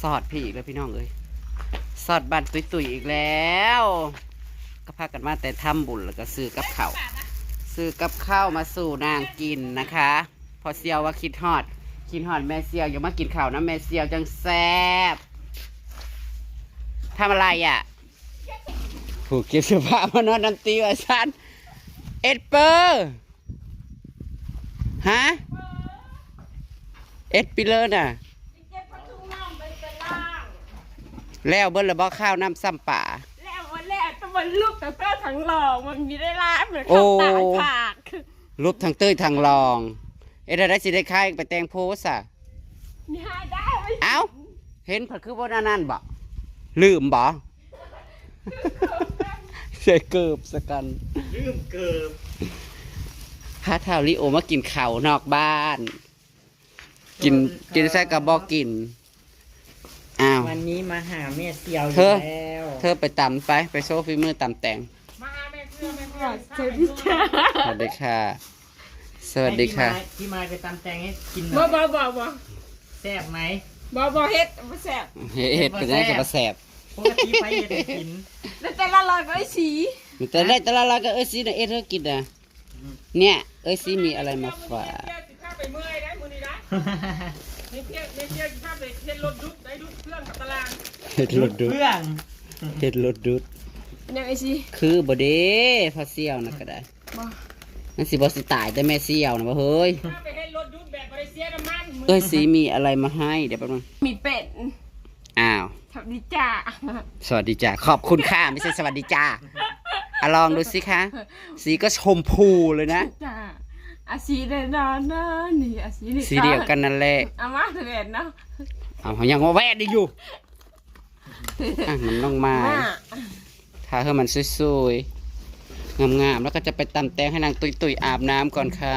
สอดพี่อีกแล้วพี่น้องเอ้ยสอดบันตุยตุยๆอีกแล้ว ก็พากันมาแต่ทำบุญแล้วก็ซื้อกับข้าวซื้อกับข้าวมาสู่นางกินนะคะ พอเซียวว่าคิดฮอด คิดฮอดแม่เซียวอย่ามากินข้าวนะแม่เซียวจังแซบทำอะไรอะ ผูกเก็บเสื้อผ้ามานอนนันตีว่าซันเอ็ดเปอร์ฮะเอ็ดปิเลอร์น่ะ เก็บผักทุ่งน้ำไปเป็นล่าง แล้วเบิ้ลระบอกข้าวน้ำซ้ำป่า แล้ววันแรกต้องมันลูกแต่ก็ทั้งหลอกมันมีได้ร้ายเหมือนโอ้ข้าวตาผากรูปทางเต้ยทางรอง เอ็ดได้สิได้ค่ายไปแต่งโพสอะนี่หาได้ไหมเอ้า เห็นผัดคือบ่นานั่นบ่ลืมบ่ใส่เกิบสกันลืมเกิบพาเท่าลิโอมากินข้าวนอกบ้าน กินกินใส่กระบอกกิน อ้าว วันนี้มาหาแม่เซียวอเธยู่อแล้วเธอไปตำไปไปโซฟีมือตำแต่งเจอพี่จ้าสวัสดีค่ะ สวัสดีค่ะให้พี่มายพี่มายไปตำแตงให้กินหน่บ่อยบ่บ่บ่แซ่บไหมบ่บ่เฮ็ดบ่แซ่บเฮ็ดเฮ็ดเป็นไงจะมาแสบปกติไปเฮ็ดให้กินแล้วแต่ละลอยก็ไอ้สีแต่ได้แต่ละเราก็เอ้ยซีนะเอ้ยเธอกินนะเนี่ย เอ้ยซีมีอะไรมาฝาก เที่ยวสิข้าไปเมื่อยได้มือนี้นะนี่เที่ยวนี่เที่ยวสิข้าไปเที่ยวรถดุ๊กได้ดุ๊กเครื่องกับตารางเฮ็ดรถดุดเพื่องเฮ็ดรถดุด ยังไอ้สีคือบ่เด้พอเสี่ยวนะก็ได้บ่มันสิบ่สิตายแต่แม่เสี่ยวนะบ่เฮ้ยข้าไปให้รถดุ๊กแบบบริเซียน้ำมันมืเอ้ยซีมีอะไรมาให้เดี๋ยวแป๊บนึงมีเป็ดอ้าวทำดีจ้าสวัสดีจ้าขอบคุณค่ะไม่ใช่สวัสดีจ้าอะลองดูสิคะ สีก็ชมพูเลยนะจ้า อาสีเดนอนนะนี่อาสีนี่สีเดียวกันนั่นแหละอามาเถิดเนาะเอาเขายังว่าแวดอยู่อะมันต้องมา มาทาให้มันสวยๆ งามๆ แล้วก็จะไปตำแตงให้นางตุยตุยๆอาบน้ำก่อนค่ะ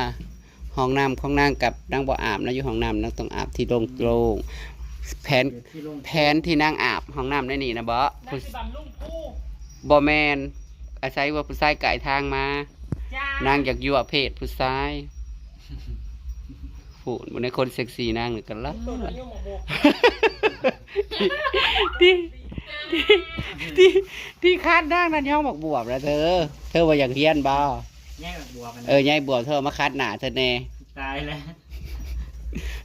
ห้องน้ำของนางกับนางบ่อาบนะอยู่ห้องน้ำนางต้องอาบที่โล่งๆ แผนเดี๋ยวที่ลงแผนที่นางอาบห้องน้ำได้นี่นะบ่นั่นคือบำลุงผู้บ่แมนอาศัยว่าผู้ชายไก่ทางมา จ้านางอยากยั่วเพศผู้ชายผูดบนในคนเซ็กซี่นางหนึ่งกันละตัวนี้ยุ่งโมโหที่ที่ที่ที่คาดนางนั่นย่องบอกบวบแล้วเธอ เธอว่าอยากเฮียนบ่แย่แบบบวกกันเออยายบวบเธอมาคัดหนาเธอแน่ตายแล้ว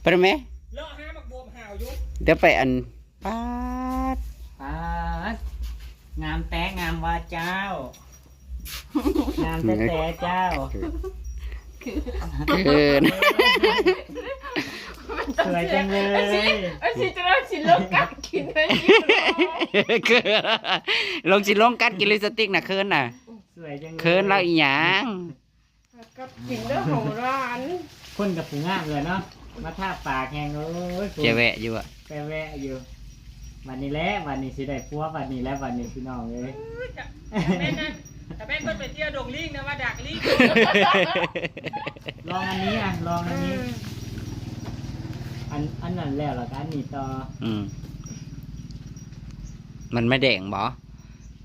ไปได้ไหมเลาะห้ามักบวมห่าวอยู่เดี๋ยวไปอันปาดปาดงามแต้งามวาเจ้า งามแต่แต่เจ้าเกินสวยจังเลยอาสีอาสีจะได้สิลกกัดกินได้ยินเกินลงสิลงกัดกินลิปสติกน่ะเคินน่ะสวยจังเลยเคินเราอีหยังกับกินเด้อของร้านคนกับผู้งามเลยเนาะมาทาปากแหงเอ้ยเจะแวะอยู่อะไปแวะอยู่วันนี้แหละวันนี้สิได้พัววันนี้แล้ววันนี้พี่น้องเลย แม่นั่นแต่แม่เพิ่นไปเที่ยวดงลิงนะว่าดักลิงลองอันนี้อะลองอันนี้ อันอันนั้นแล้วแล้วก็อันนี้ต่ออืมมันไม่แดงบ่อ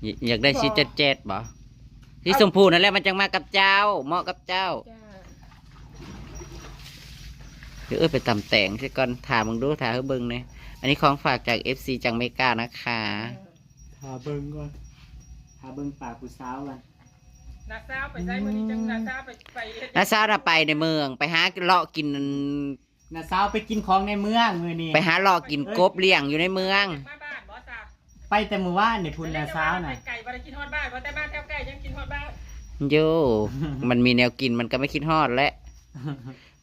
ยอยากได้ชีเจ็ดเจ็ดบ่ที่ชมพูนั่นแหละมันจังมากับเจ้า เหมาะกับเจ้าจ้าเดี๋ยวเออไปตำแต่งใช่ก่อนถามมึงดูถามให้เบิ่งเนี่ยอันนี้ของฝากจาก FC จังเมกานะคะหาเบิ้งก่อน หาเบิ้งปากผู้สาวกันนาซาวไปใช้มือนี้จังนาซาวไปไปเฮ็ดน้าสาวน่ะไปในเมือง ไปหาเลาะกินน้าสาวไปกินของในเมืองมือนี้ไปหาเลาะกินกบเลี้ยงอยู่ในเมือง มาบ้านบ่จ้าไปแต่มือว่านเนี่ยพุ่นน้าสาวน่ะ ไก่บ่ได้กินฮอดบ้านเพราะแต่บ้านแถวใกล้ยังกินฮอดบ้านโย มันมีแนวกินมันก็ไม่คิดฮอดและ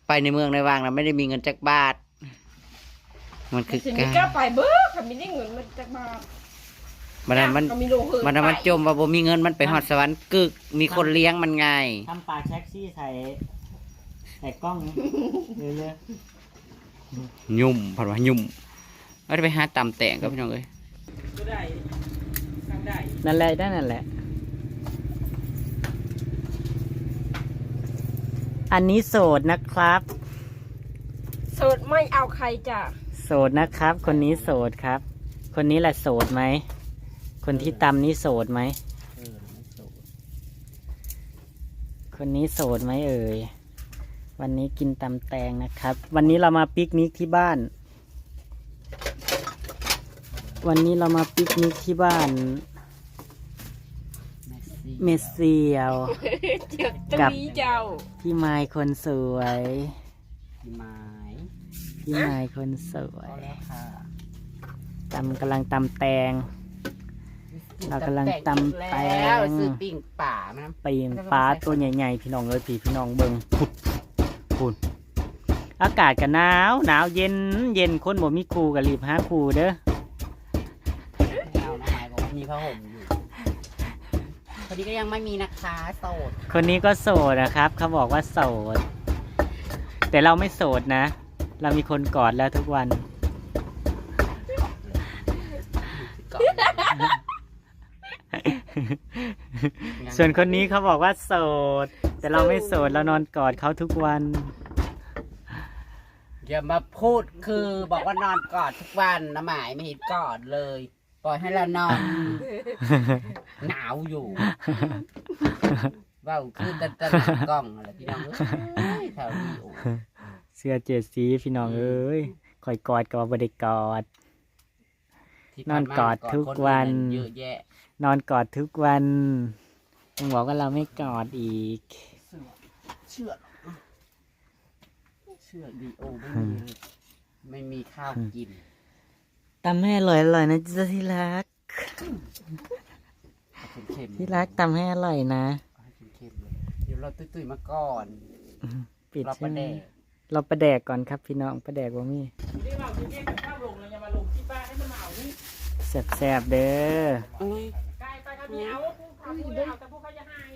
ไปในเมืองในวางนะไม่ได้มีเงินจักบาท มันคือสิกามีรก็ไปเบ้อค่ะมีได้เงินมันจะมา มันนั้นมันก็มีโลหือมันนั้นมันจมว่าบ่มีเงินมันไปฮอดสวรรค์กึก มีคนเลี้ยงมันไงทำปากแท็กซี่ใส่ใส่กล้องเรื่อยยุ่มผัดว่ายุ่มก็ได้ไปหาตำแต่งกับพี่น้องเอ้ยก็ได้ทำได้ๆนั่นแหละได้นั่นแหละ อันนี้โสดนะครับ โสดไม่เอาใครจ้ะโสดนะครับ คนนี้โสดครับ คนนี้แหละโสดไหม คนที่ตำนี่โสดไหมคนนี้โสดไหมเอ่ย วันนี้กินตำแตงนะครับ วันนี้เรามาปิกนิกที่บ้าน วันนี้เรามาปิกนิกที่บ้าน แม่ซี่เมสเซียว เจ็บตกับรีเจ้า พี่ไม้คนสวย พี่ไม้พี่ไม้คนสวพยอแล้วค่ะ ตำกำลังตำแตง เรากำลังตำแตงแล้วซื้อปิ้งป่ามานะปีนปลาตัวใหญ่ๆพี่น้องเอ้ยพี่พี่น้องเบิงพุดพุดอากาศก็หนาวหนาวเย็นเย็นคนบ่มีครูก็รีบหาครูเด้อเอาน้องไม้บอกว่ามีผ้าห่มอยู่พอดีก็ยังไม่มีนะคะโสดคนนี้ก็โสดนะครับ เขาบอกว่าโสด แต่เราไม่โสดนะ เรามีคนกอดแล้วทุกวันก่อน ส่วนคนนี้เขาบอกว่าโสด แต่เราไม่โสดเรานอนกอดเขาทุกวัน อย่ามาพูดคือบอกว่านอนกอดทุกวันนะหมายไม่เห็นกอดเลย ปล่อยให้เรานอน หนาวอยู่ว่าวคือตะตะหลังกล้องอะไรพี่น้องเอ้ยแถวนี้โอ้เสื้อเจ็ดสีพี่น้องเอ้ยคอยกอดก็บ่ได้กอด ที่นอนกอดทุกควัน เยอะแยะ นอนกอดทุกวันมึงบอกว่าเราไม่กอดอีกเชื่อเชื่อดีโอไม่มีเลยไม่มีข้าวกินตำให้อร่อยอร่อยนะจ๊ะที่รัก เอาเค็มๆที่รักตำให้อร่อยนะเอาให้เค็มๆเลยเดี๋ยวเราตุ้ยๆมาก่อนปิดเราใช่ประไหมเดกเราประแดกก่อนครับพี่น้องประแดกว่ามีนี่เราที่เนี่ยข้าวลงเลยอย่ามาลงที่บ้านให้มันเหมานี่แซ่บๆเด้อเอ้ยกลายไปครั บเนี่ยเอาผู้ขับผู้เอาแต่ผู้เขาจะหาย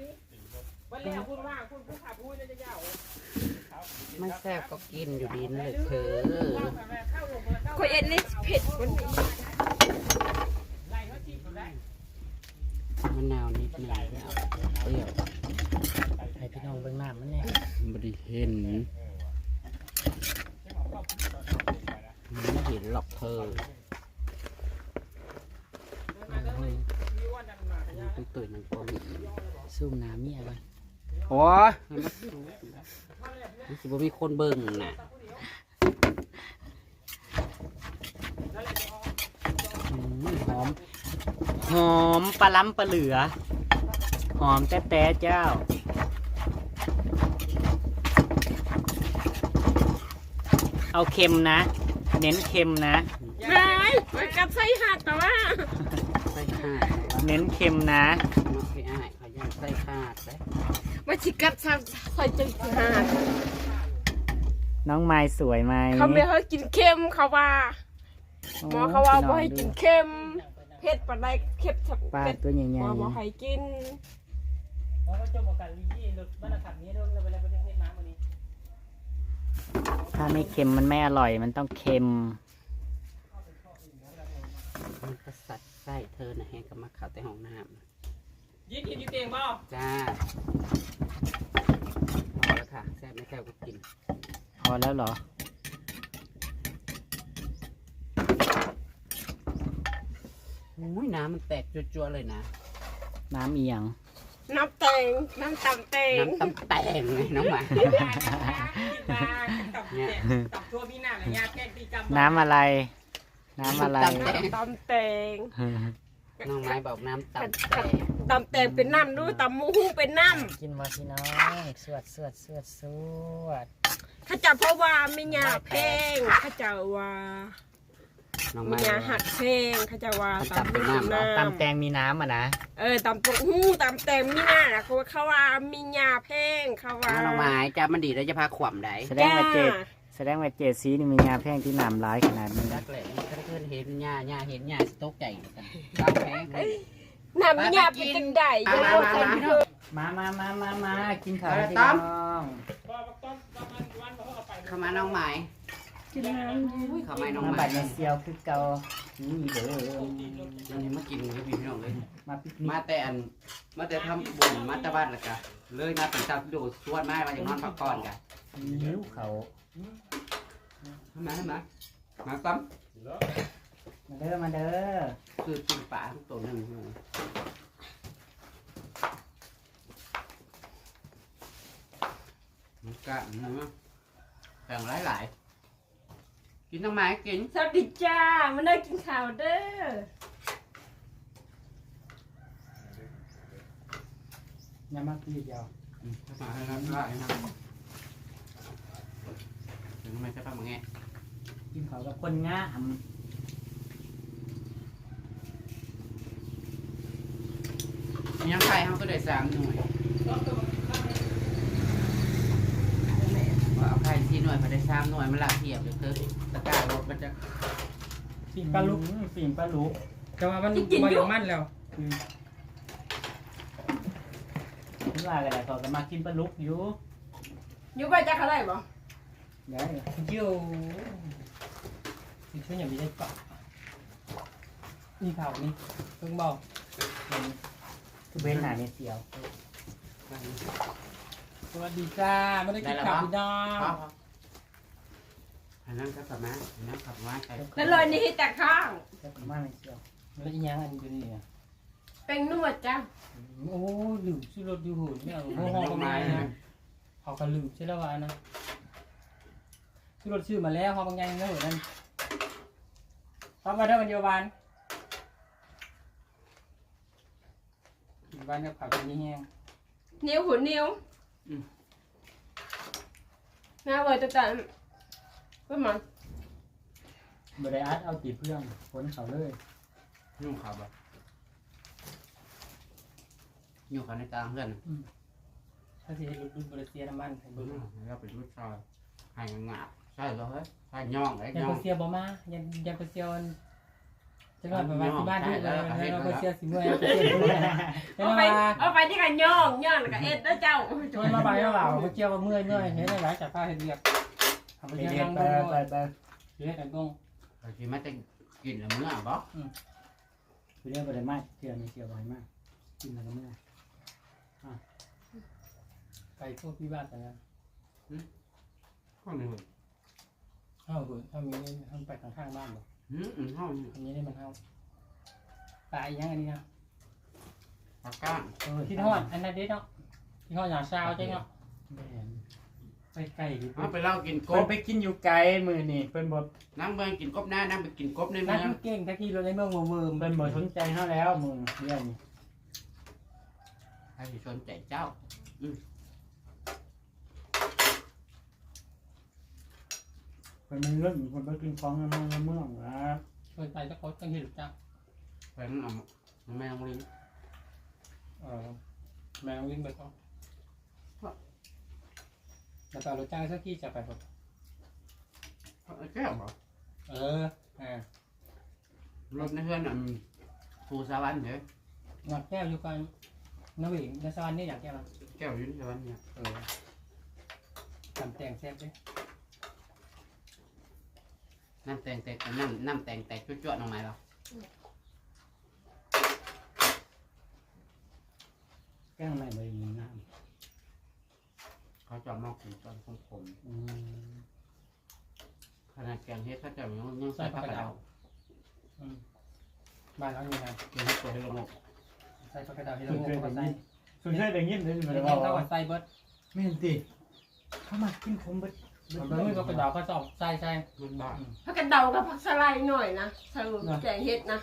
วันแล้วคุณว่าคุณผู้ขับผู้จะจะเอาไม่แซ่บก็กินอยู่ดีนั่นเลยเธอเข้าลงเลยเข้าคอยเอ็นนี่เผ็ดกว่านี้ไล่เขาจีบได้มะนาวนิดหน่อยไม่เอาเปรี้ยวให้พี่น้องเบิ่งน้ำมันแน่ไม่ได้เห็นมันไม่เห็นหรอกเธอ ตุ้ยตุ้ยๆมันก็มีซุ่มน้ำเนี่ยก่อนโอ้ยมันสิบ่มีคนเบิ่งน่ะอืมหอม หอมปลาล้ำปลาเหลือ หอมแต่แต่เจ้า เอาเค็มนะ เน้นเค็มนะไม่มันกับไส้หัดแต่ว่าไส้ขาด เน้นเค็มนะน้องพี่อ้ายเขาย่างไส้ขาดเลยมันชิกัดซ้ำคอยจะหัดน้องไม้สวยไหมเขาไม่ให้กินเค็มเขาว่าโอ้หมอเขาว่าพี่บ่น้องให้กินดูเค็มเผ็ดปานใดเค็มสักปลาเผ็ดตัวใหญ่หมอบ่ให้กินเพราะว่าเจ้าบอกกันลียี่รถบ้านขับนี้เรื่องอะไรไปเล่นน้ำวันนี้ๆถ้าไม่เค็มมันไม่อร่อยมันต้องเค็ม มันก็สัด ไส้เธอน่ะแห้งกับมะขาวแต่ห้องน้ำน่ะยี่กินยี่เตียงเปล่าจ้าพอแล้วค่ะแซ่บไม่แซ่บก็กิน พอแล้วเหรอ อุ้ยน้ำมันแตกจั่วๆเลยนะ น้ำเอียง น้ำแตงน้ำตำแตงน้ำตำแตงไงน้องหมา กินมาตับเนี่ย ตับตัวพี่หน้าเลยยาแก้ตีกำน้ำอะไร น้ำอะไร ตำแตงตำแตงน้องไม้บอกน้ำตำแตงตำแตงเป็นน้ำด้วยตำหมูหูเป็นน้กินมาพี่น้องสวดสวดสวดสวดำข้าเจ้าเพราะว่าไม่ยาแพงข้าเจ้าว่าน้องไม่ไม้ยาหัดแพงข้าเจ้าว่าเขาจับเป็นน้ำเหรอตำแตงมีน้ำอะนะเออตำตกหูตำแตงมีหน้าน่ะเขาว่าเขาว่ามียาแพงเขาว่า น้องไม้จ้ามันดีแล้วจะพาขวำได้แสดงว่าเจดแสดงว่าเจดสีนี่มีงาแพงที่น้ำร้ายขนาดนี้รักเลยก็ได้ เห็นหญ้าหญ้าเห็นหญ้าสต๊อกใหญ่กันก้าแพงเลยน้ำมียาเป็นจังไดอยังมามาใส่มาเพิ่มมามามามามากินข้าวเอาพี่ตามน้องพอต้นประมเข้ามาน้องไม้กินน้อุ้ยเข้ามาน้องมาไม้บัดในเซียวคือเกานี่เด้อวันนี้มากินกับพี่น้องเลยมาปิกนิมาแต่อันมาแต่ทำบุญมาแต่บ้านละกะเลยมาเป็นจับดูสวดไม้มาอย่างนอนพักก่อนกะนิ้วเขาทำไมทำไมมาซ้มาเด้อมาเด้อำคือกินปลาทุกตัวหนึ่งมันกะมันแต่งหลายหลายกินน้ำไม้กินสวัสดีจ้ามาได้กินข้าวเด้อยามาตีเดียวอืมภาษาอะไรนะได้นะถึงไม่ใช่ป้ามึงไงกินเขาวกับคนง่าม ยังไข่เขาก็ได้สามหน่วยว่าเอาไข่สี่หน่วยมาได้สามหน่วยมันหลักเทียบเลยคือตะกร้ารถมันจะปิ่งปลาลุกปิ่งปลาลุกแต่ว่ามันมาอย่างมั่นแล้วอืมนี่ว่าอะไรเขาก็มากินปลาลุกอยู่อยู่ไปจ้าเขาได้บ่ได้เหรอเยี่ยวที่ช่วยอย่างนี้ได้ปะนี่เผานี่เพิ่งบอกคือ เว้นหนาในเสียว สวัสดีจ้าไม่ได้กินข้าวพี่น้องพ่อพ่ออันนั้นก็สามารถอันนั้นขับว่าใครแล้วเลยนี่ให้แต่ข้างแล้วก็มาในเสียวแล้วอีกอย่างอันนี้เป็นนี่เป็นนวดจ้าโอ้ลืมชื่อรถอยู่หุ่นเนี่ยโอ้โหตรงนี้นะเขาก็ลืมใช่แล้ววะนะชื่อรถชื่อมาแล้วเขาบางอย่างนั่นเหมือนนั่นทำมาได้วันเดียววัน วันกับผักอันนี้แห้ง นิ้วหุ่นนิ้วน่าเวอร์จังจังเพื่อนมันบริอัดเอาจีเพื่อนขนเขาเลยยุ่งเขาบ่ยุ่งเขาในกลางเพื่อนถ้าสิให้รถดูบริเซียน้ำมันให้เบิ่เบิ่งงเอาแล้วเป็นรุ่นซอยให้งาบใช่แล้วเฮ้ยใช่ย่องไอ้ยังย่อไปงเซียบ่มายังยังไปเซียวัน จังหวัดประมาณที่บ้านที่เลยแล้วไปเซียสิเมื่อยไปเซียเมื่อยจังเอาหไปวัดเอาไปที่กันย่องย่องแล้วก็เอ็ดแล้วเจ้าชวนมาไปแล้วเปล่าไปเจียวเมื่อยเมื่อยเห็นหลายจากผ้าเห็นเรียบทำไปไปเจียวเรียนั่นงไปดูไปไปเรียกกันตรงบางทีมันจะกินแล้วเมื่อบ่ไปเรียนไปเลยมากเสียวมีเสียวบ่อยมากกินอะไรก็ไม่ได้ไปพวกพี่บ้านกันนะห้องนี้เลยเฮ้าเบื่อถ้ามีนี่ทำไปข้างๆบ้านบ่อื มอืมห้องนี้อันนี้นี่มันเฮ้าตายยังอันนี้นะปากก้างเออที่ทอดอันนั้นเด็ดเนาะที่ทอดอย่างซาวใช่เนาะไม่เห็นไปไก่ดิเอาไปเล่ากินกเพิ่นบไปกินอยู่ไกลมือนี่เพิ่นบ่นั่งเบิ่งกินกบหน้านั่งไปกินกบในนัเมืกองเก่งตะกี้เราในเมืองเวิร์มเพิ่นบ่สนใจเฮาแล้วมึงเรื่องนี้ใครสิสนใจเจ้า เพิ่นมีเรื่องเพิ่นไปกินของในเมืองเมืองนะเปิดไปตะกนตั้งเห็นจ้าไปนั่งเอาแม่งลิงเออแมววิ่งไปก่อนแล้วก็รถจ้างสักกี่จะไปหมดแก้วบ่เอออ่ารถในเพื่อนอะภูสวรรค์เด้อหงอดแก้วอยู่กันน้าหวิงในสวรรค์นี่อยากแก้วมันแก้วอยู่ในสวรรค์เนี่ยเออทำแต่งแซ่บด้วย น้ำแตงแตกน้ำน้ำแตงแตกจุ๊ๆลงมาแล้วแกล้งไม่บ่มีน้เขาจะมอกกินตอนขมขมำอืมขนาดแกงเฮ็ดเขาจะยังยังใส่ผักกระเดาอืมบ้านเขาอยู่ไงเดี๋ยวให้ตัวให้ลงอกใส่ปลากระดาษที่สุเราดโง่เคยเข้าได้ไปใส่ยินสุดเคยได้ยินเลยไม่มันได้ว่าเข้าไปใส่เบิร์ดไม่เห็นติเขามากินขมเบิด มันไม่ก็กระดาษก็สอบใส่ใส่มันบ้าพักกันเดากับผักสไลด์หน่อยนะใส่แกงเห็ดนะ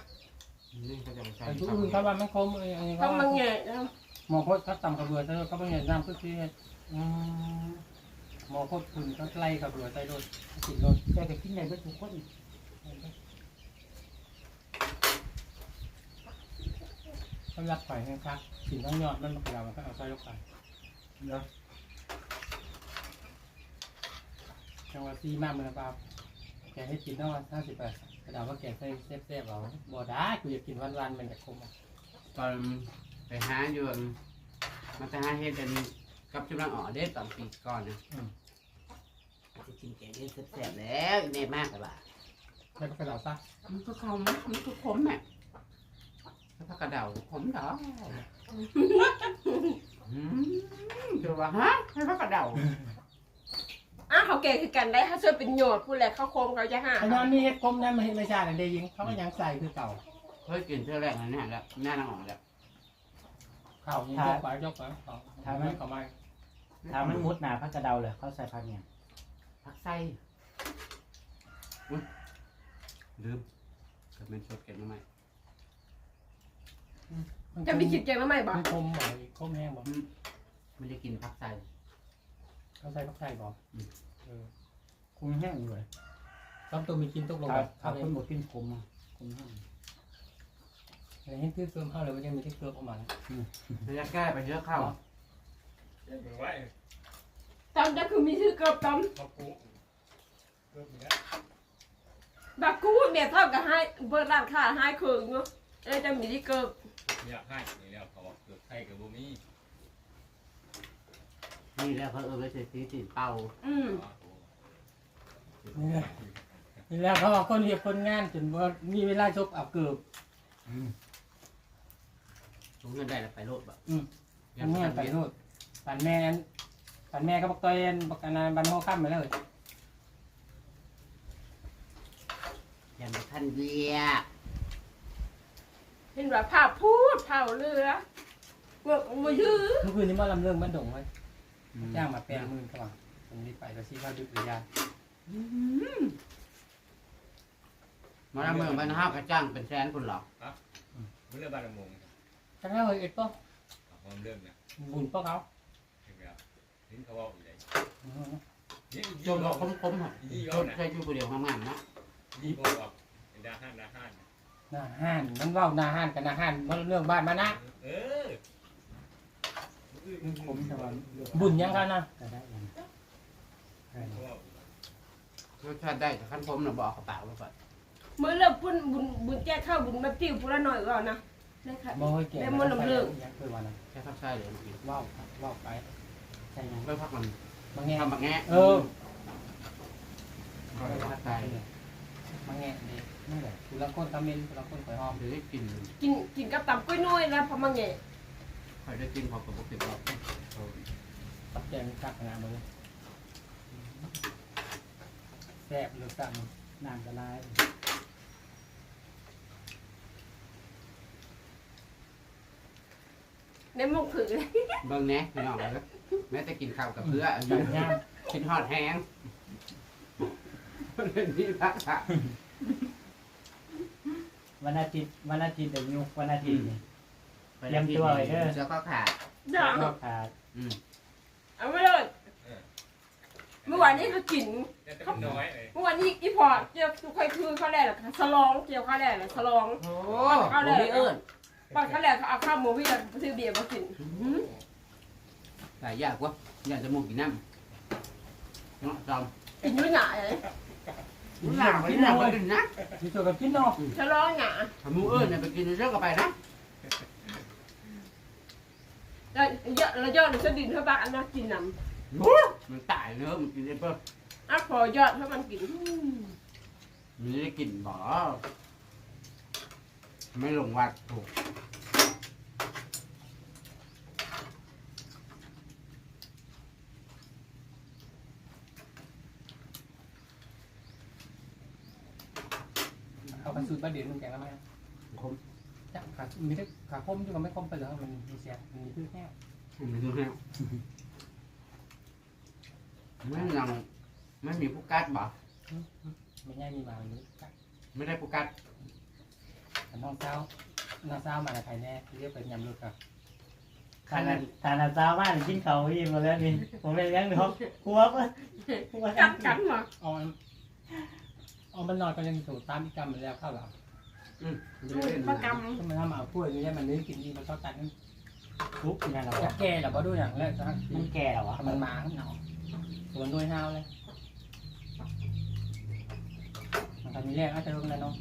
นี่เขาจะไปใส่แต่ทุกอื่นเขาว่ามันคมอะไรอย่างเงี้ยต้องมาแง่นะหมอโคตรเขาต่ำกระเบือแต่เขาเป็นอย่างน้ำคือที่อืมหมอโคตรคุณเขาไล่กระเบือใส่รถกินรถแต่ก็กินได้เบิดทุกคนเขารักไข่ให้ครับกินทั้งยอดมันมากระดาษมันก็เอาใส่ลงไปเนาะ จังหวะซีมากมันนะครับแกให้กินทั้งวันห้าสิบแปดกระดาษว่าแกใส่เซฟเซฟเอาบ่ได้กูอยากกินวันวันๆมันจะคมตอนไปหาอยู่มาไปหาเฮ็ดกันกับจุลังอ๋อเด้ตอนปีก่อนนะจะกินแกงเฮ็ดแซ่บๆแล้วแน่มากเลยว่ะใส่กระดาษซะมันก็คมมันก็คมแม่ถ้าผักกระเดาขมดอกอืมเดี๋ยวว่าฮะให้ผักกระเดา อ้าวเขาแก่คือกันได้ถ้าช่วยเป็นโยดผู้แหละเขาโคมเขาจะหาไอ้ยอนนี่เฮ็ดคมนั่นไม่ไม่ใช่เดยิงเขาก็ยังใส่คือเก่าเคยกินเท่าแรกนั่นแหละแล้วหน้านางอ๋อแล้วข้าวยิงยกไปยกไปทำให้เขาไม่ถ้ามันมุดหนาพักกระเดาเลยเขาใส่พักเนี่ยผักไส้ลืมกับแม่นสดเก็บมาใหม่จะมีคิดแกงมาใหม่บ่มันคมบ่คมแห้งบ่ไม่ได้กินพักใส่ เขาใส่ผักใส่บ่อืมเออคงแห้งอยู่เลยต้องตัวมีกินตกลงครัแบบบถ้าคนบ่กินขมอะขมแห้งอะไรเห็นคือเฟิร์มเฮาเลยมันยังมีที่เฟิร์มออกมาแล้วระยะแก้ไปเยอะเข้ามึงไว้ตอนจะคือมีชื่อเกือบตอมมากูเพิ่มอีกแล้วบักกูเมียเท่ากับให้เบิร์ดร้านค้าให้เคืองเนาะเอ้ยจะมีที่เกือบอยากให้นี่แล้วเขาบอกเกิดไทยกับบูมี่ นี่แหล้วเขาเออไปเสร็จตีติดเป่าอืมนี่แหละนี่แหละเขาบอกคนเรียกคนงานจนว่ามีเวลาชกเอาเกือบ ถุงเงินได้แล้วไปโลดแบบอันนี้ไปโน่นปันแม่นปันแม่ก็บอกตัวเองบอกอันนั้นบันโฮข้ามไปเลยยันท่านเวียเห็นว่าผ้าพูดเผาเรือเมื่อมายื้อเมื่อคืนนี้มาลำเรื่องบ้านดงไว้ จ้างมาแปลงมือเข้ามาตรงนี้ไปก็ชี้เข้าดึกหรือยามาละเมืองบ้านห้าวกระจ้างเป็นแสนคนหรอกมึงเรื่องบ้านละมงจังแล้วเฮ้ยเอ็ดป่ะความเรื่องนะบุญป่ะเขาเห็นไหมครับทิ้งเขาว่าอยู่ไหนนี่จนเราคมคมๆครับยี่จย้อนนนะใช้ชื่อคนเดียวงามๆนะยี่บอกว่าเป็นดาห้านดาห้านหน้าห้านมันเว่าหน้าห้านกับหน้าห้านมันเรื่องบ้านมานะ เออ ขมแต่ว่าบุญยังกันนะก็ได้ยังเขาว่ารสชาติได้แต่ขั้นผมน่ะบอกกระเป๋าแล้วก่อนเมื่อเริ่มพุ่นบุญบุญแก้ข้าวบุญแบบติ้วพูละหน่อยก่อนนะได้ค่ะบ่ให้เก่งแล้วมันลำเรื่องยังเคยวันนั้นแค่พักใส่เลยเมื่อกี้ว้าวว้าวไปใช่ยังไม่พักมันบางแง่ทำแบบแง่เออไม่พักใส่บางแง่ดีนี่แหละคือละคนทำเมนคือละคนคอยหอมหรือได้กินกินกินกับตำกล้วยน้อยแล้วพอมาแง่ค อยได้กินพอปกติเราตับแกงกักงานมาเลยแซ่บเลยสั่งน้ำกระลายในมุกผือเบิ่งแหน่พี่น้องเลยแม้แต่กินข้าวกับเพื่ออยู่ย่างกินฮอดแห้งเล่นที่พักค่ะ วันอาทิตย์วันอาทิตย์เดี๋ยวยุวันอาทิตย์นี่ไปได้ที่ เตรียมตัวไว้เด้อ เสื้อก็ขาดด่าขาดอืมเอาไม่เลยเมื่อวานนี้ก็กิน แต่เป็นน้อยเลยเมื่อวานนี้อีพอเกี่ยวค่อยคือข้าวแรกเหรอสลองเกี่ยวข้าวแรกเหรอสลองโอ้เอาโหเลยไม่เอิ้นปันข้าวแรกเขาเอาข้าวหมูพี่จะซื้อเบียร์มากินหลายอยากวะอยากจะมุกกินน้ำเนาะจอมกินด้วยหนาเลยหลังกินหลังไปกินนะมีตัวกับกินเนาะสลองหนาถ้ามูเอิ้นเนี่ยไปกินเยอะก็ไปนะ แล้วเยอะแล้วยอดหรือจะดินเท่าบ้านอันนั้นกินน้มันตายเนอะมันกินได้เพิ่มำอะพอยอดเท่ามันกินมันจะได้กินบ่ไม่ลงวัดถูกเอากระสุนประเดี๋ยวมึงแกงแล้วไหมคม จับขามีได้ขาคมอยู่กับไม่คมไปเหรอมันมีเสียมันมีพืชแห้งมันดูแล้วไม่ยังไม่มีผู้กัดบ่ไม่ง่ายมีมาวันนี้ไม่ได้ผู้กัดแต่น้องเช้าน้องเช้ามาในไทยแน่เรียกเป็นยำลูกครับทานทานอาซาวบ้านกินเขาอิ่มมาแล้วนี่ผมเลยยังเนาะหัวปะหัวกัดกันมาเอาเอามันนอนก็ยังถูกตามอีกกรรมมันแล้วเข้าหรอ อืมมันจะได้เล่นประกถ้ามันทำเอาพูดอย่างนี้มันนึกกินดีมันชอบตัดทุกอย่างเราจะแก่หรอบ่ดูอย่างแรกนะมันแก่หรอวะมันมาข้างนอกสวนด้วยห้าวเลยมันทำมีแรกอาจจะรู้กันเนาะ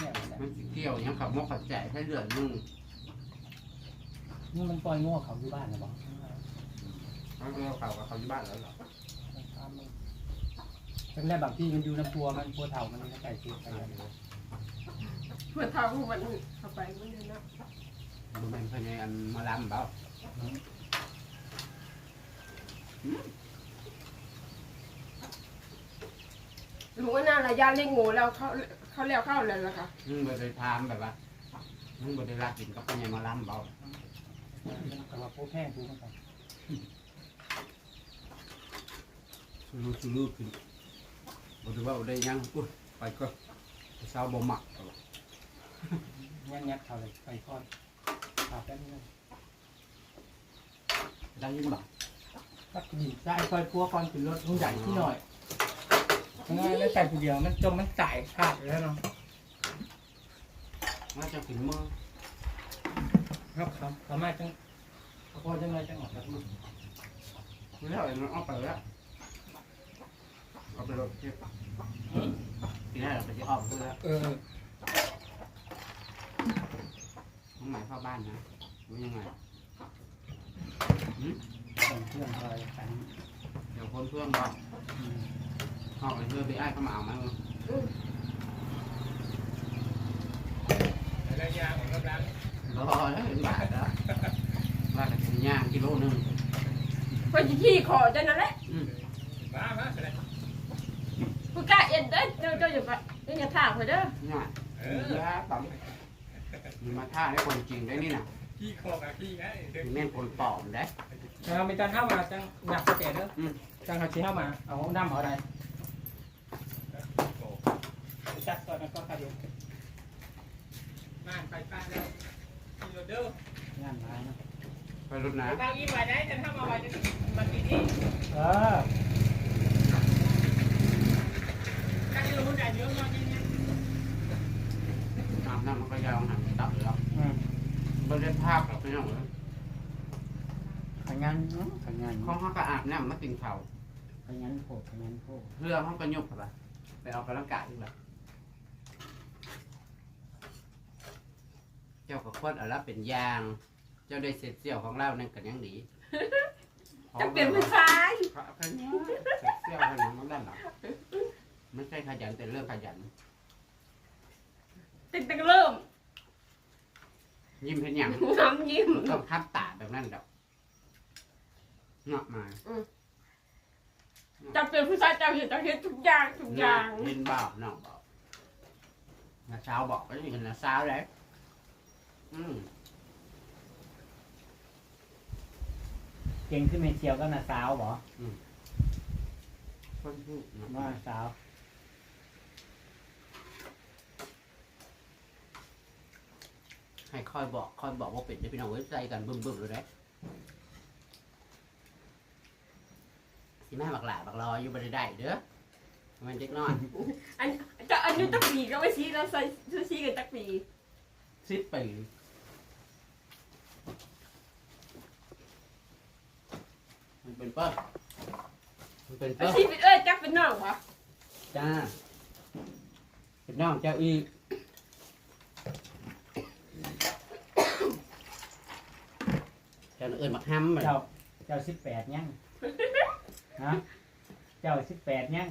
แรกมันสิเกี่ยวยังขับมกขับใจให้เดือดนึงนี่มันปล่อยง่วเขาอยู่บ้านนะบอกแล้วก็เขากับเขาอยู่บ้านแล้วเหรอเป็นแรกบางที่มันอยู่น้ำพัวมันพัวเถามันไม่ใส่ซื้อไปเลยำเพื่อทาผู้วันเข้าไปมันเลยนะมันเป็นพญานมาลำเปล่ารู้ว่าน่าระยะเล่งงูแล้วเขาเขาเลี้ยวเข้าเลยล่ะค่ะมึงไปทามแบบว่ามึงไปได้รักกินกับพญานมาลำเปล่าแต่ว่าพวกแห้งดูมันก่อนสูรูสูรูขึ้นบ่ถือว่าบ่ได้ยังอุ้ยไปก็เช้าบ่หมักเอา ยัดยัดเขาเลยไปทอดขาดแป๊บนึงได้ยินบ่ตักดินใส่คอยพัวก่อนขึ้นรถมันใหญ่ที่หน่อยง่ายแล้วแต่ผู้เดียวมันจมมันจ่ายขาดแล้วเนาะมาจะถึงมือครับครับสามารถจังพอจังไรจังหวะแบบนี้ไม่ได้เอาเอาไปแล้วเอาไปรถเก็บทีแรกเราไปจะออกเพื่อเออ น้องหมายเข้าบ้านนะว่ายังไงส่งเครื่องอะไรกันเดี๋ยวคนเพื่อนบอกออกไปเพื่อไปไอ้ายเขามาเอาไหมมึงแล้วยางของกำลังรอแล้วเห็นบาทแล้วบาทเป็นย่างกิโลหนึงเพิ่นสิขี้ขอจังนั้นแหละอืมมามาแสดงผู้กล้าเอ็นเด้อเจ้าเจ้าอย่าไปอย่าถากเพิ่นเด้อง่ายเอเยออะต่ำ มีมาท่าให้คนจริงได้นี่นะขี้คอกับขี้ไงเด็กมีแม่นคนปลอมได้เรามีการเข้ามาจังหนักเตะเด้ออืมจังเขาชี้เข้ามาเอาน้ำเอาอะไรโอ้จัดก่อนแล้วก็ขาดเดียวมาไปป้าแล้วขี่รถเด้องานร้ายเนาะไปรถนะบางอีไว้ได้จะทำเอาไว้จะมันดีดีเออกันอยู่หุ่นใหญ่เยอะมากนี่ น้ำน้ำมันก็ยาวหันตับแล้วอืมบริเวณภาพเราเป็นอย่างไรขยันเนาะขยันห้องเขาก็อาบน้ำมากินข้าวขยันโพดขยันโพดเรือห้องก็ยุบไปไปเอากำลังกายอีกแล้วเจ้ากับคนเอาละเป็นยาง เจ้าได้เสร็จเสี่ยวของเรานั่นกันยังดีจะเปลี่ยนผู้ชายพระคันนี้เสร็จเสี่ยวขนาดนั้นหรอไม่ใช่ขยันแต่เรื่องขยัน ตั้งแต่เริ่มยิ้มเห็นอย่างน้ำยิ้มต้องทับตาแบบนั้นดอกเนาะมาจะเป็นผู้ชายจะเห็นจะเห็นทุกอย่างทุกอย่างเห็นบ่าวน้องบอกนาเช้าบอกก็ยังเห็นนาเช้าเลยอืมเก่งขึ้นเมเชียวก็น่ะสาวบ่คนพูดเนาะว่าสาว ให้คอยบอกคอยบอกว่าเป็นจะพี่น้องไว้ใจกันบึ้มบึ้มเลยนะสิแม่บักหลาบักรออยู่บริได้เด้อมันเด็กน้อยอันจะอายุจักปีก็ไม่ชี้แล้วใส่ชื่อชี้กันจักปีสิบปีมันเป็นเปิ้ลมันเป็นไอ้เปิ้ลชี้เป็นเอ้ยจักเป็นน้องวะจ้าเป็นน้องเจ้าอีก เจ้าเอิญมักห้ำเลยเจ้าเจ้าสิบแปดยังฮะเจ้าสิบแปดยัง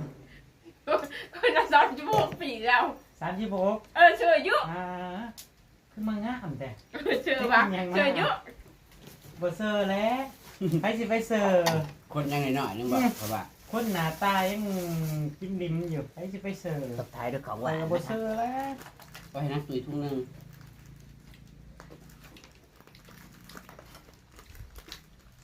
คนละสองชั่วโมงปีแล้วสามสิบหกเออเชื่ออายุอ่าคือมางามแต่เชื่อปะเชื่ออายุบ่เซอร์แล้วไปสิไปเซอร์คนยังไงหน่อยนึงบอกเพราะว่าคนหน้าตายังจิ้มลิ้มอยู่ไปสิไปเซอร์ตบท้ายด้วยของหไปวานกับนะบ่คเซรับอร์แล้วก็ให้นักตุยทุ่งหนึง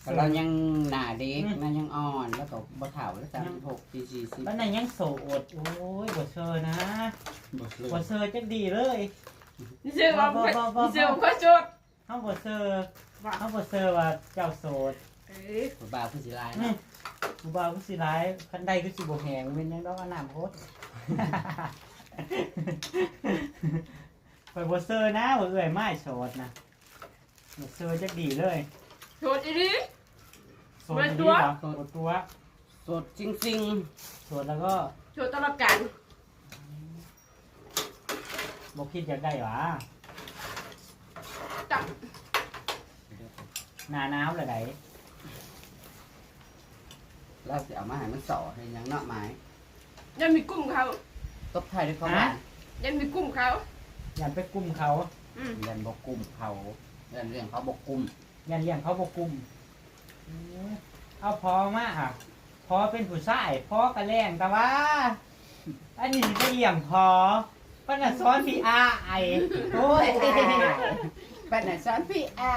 ก็เรายังหนาเด็กนั่นยังอ่อนแล้วก็บ่เฒ่าแล้วสามสิบหกสี่สี่สิบวันไหนยังโสดโอ้ยบ่เซอร์นะบ่เลิบ่กเซอร์จักดีเลยเชื่อว่าเชื่อว่าโจทย์เฮาบ่เซอร์เฮาบ่เซอร์ว่าเจ้าโสดเอ้ยบ่บ่าวคือสิลายอืเนาะมผู้บ่าวก็สิร้ายคันใดก็สิบ่แหงเป็นหยังดอกอนาคตไปบ่เซอร์นะบ่เอ้อยไม้โสดนะบ่เซอร์จักดีเลย โจทย์อีนีโสดเปิดดีตัวเหรอโสดตัวสดจริงโสดแล้วก็โจทย์ตลอดการบ่คิดอยากได้หวะจับหน้าหนาวแล้วไดๆแล้วสิเอามาให้มันสอให้ยังเนาะไม้ยังมีกลุ่มเขาตบท้ายด้วยของหวานยังมีกลุ่มเขา ยันไปกุมเขาอืม เรียนบ่กุมเขาเรียนเรื่องเขาบ่กุม ยันเลี้ยงเขาบ่กุมอืมเอาพอมาอะพอเป็นผู้ชายพอก็แรงแต่ว่า อันนี้สิไปเลี้ยงพอปานน่ะสอนพี่อาไอโอ้ยปันน่ะสอนพี่อา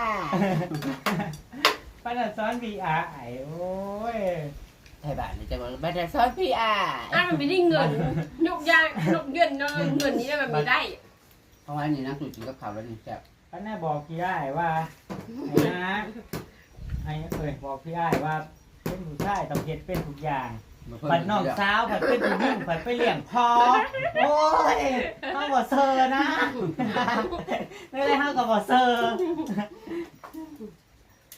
ปานน่ะสอนพี่อาไอโอ้ยไทยบ้านนี่จะบอกบัตรซอนพี่อะอะมันไม่ได้เงินยกยางยกเงินเนาะเงินนี้มันไม่ได้เพราะว่านี่นะสูตรกินกับข้าวแล้วนี่แซ่บ ก็แน่บอกพี่อ้ายว่าไอ้นะไอ้เอ่ยบอกพี่อ้ายว่าเป็นผู้ชายต้องเฮ็ดเป็นทุกอย่างมาเพิ่มผัดน้องสาวผัดเป็นผู้หญิงผัดไปเลี้ยงพอโอ้ยห้าบ่เซอร์นะไม่ได้ห้ากับบ่เซอร์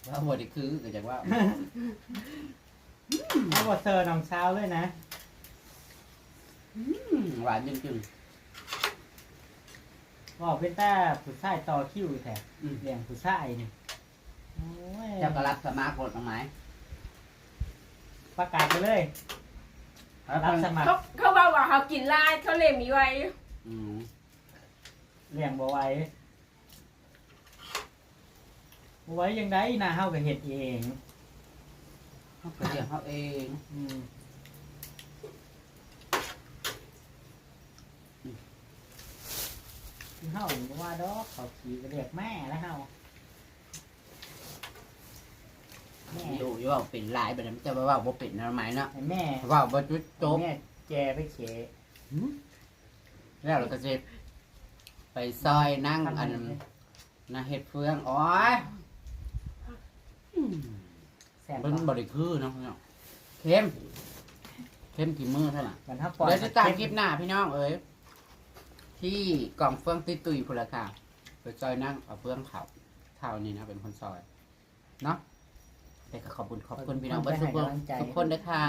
ว่าหัวนี่คือก็จะว่าห้าบ่เซอร์น้องสาวเลยนะอืมหวานจริงบ อกเป็นแต่ผู้ชายต่อคิวแท้ๆอืม เลี้ยงผู้ชายนี่โอ้ยเจ้าก็รับสมัครกดตรงไหนประกาศไปเลยรับรับสมัครเขาเขาบอกว่าเขากินลายเขาเลยมีไว้อืมเลี้ยงบ่ไหว้บ่ไหว้ยังได้นะเฮาก็เฮ็ดเองเขาก็เลี้ยงเขาเอง อืม เฮาบ่ว่าดอกเขาขี่ก็เรียกแม่แล้วเฮาแม่อยู่อยู่ว่าเป็นหลายแบบนั้นจะว่าว่าบ่เป็นนะไหมเนาะให้แม่ว่าบ่จุดจบ แม่แจไปเขแล้วเราก็จะไปซอยนั่งอันนะเห็ดเฟืองอ๋อยอืมแซ่บมันบริคือเนาะพี่น้องเข้มเข้มกี่มือเท่าไหร่มันถ้าปล่อยเดี๋ยวจะตามคลิปหน้าพี่น้องเอ้ย ที่กล่องเฟืองตุยตุยๆพนละค่ะไปซอยนั่งเอาเฟืองเขาเท่านี้นะเป็นคนซอย เนาะแต่ก็ขอบคุณขอบคุณพี่น้องเบิร์ทุกคนทุกคนนะคะ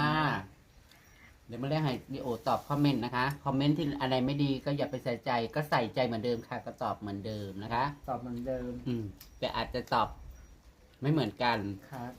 เดี๋ยวมาเรียกให้ดีโอตอบคอมเมนต์นะคะ คอมเมนต์ที่อะไรไม่ดีก็อย่าไปใส่ใจ ก็ใส่ใจเหมือนเดิมค่ะ ก็ตอบเหมือนเดิมนะคะ ตอบเหมือนเดิม อืมแต่อาจจะตอบไม่เหมือนกัน ครับ